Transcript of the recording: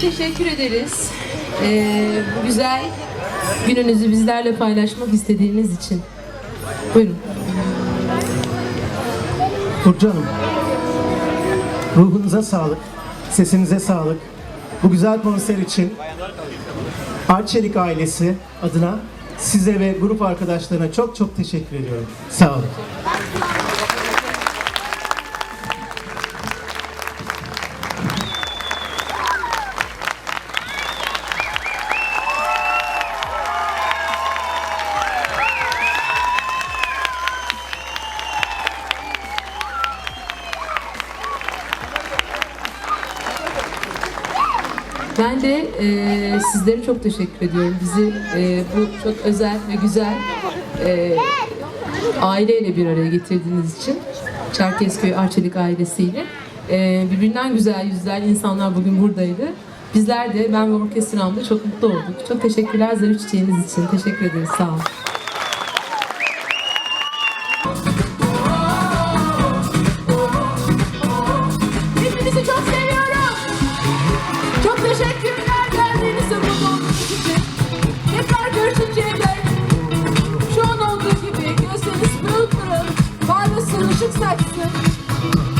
teşekkür ederiz. Ee, bu güzel gününüzü bizlerle paylaşmak istediğiniz için. Buyurun. Burcu Hanım, ruhunuza sağlık, sesinize sağlık. Bu güzel konser için Arçelik ailesi adına size ve grup arkadaşlarına çok çok teşekkür ediyorum. Sağ olun. Ben de e, sizlere çok teşekkür ediyorum. Bizi e, bu çok özel ve güzel e, aileyle bir araya getirdiğiniz için. Çerkezköy Arçelik ailesiyle. E, birbirinden güzel yüzler insanlar bugün buradaydı. Bizler de ben ve orkestramda çok mutlu olduk. Çok teşekkürler zarif çiçeğiniz için. Teşekkür ederiz. Sağ olun. Yaşasın.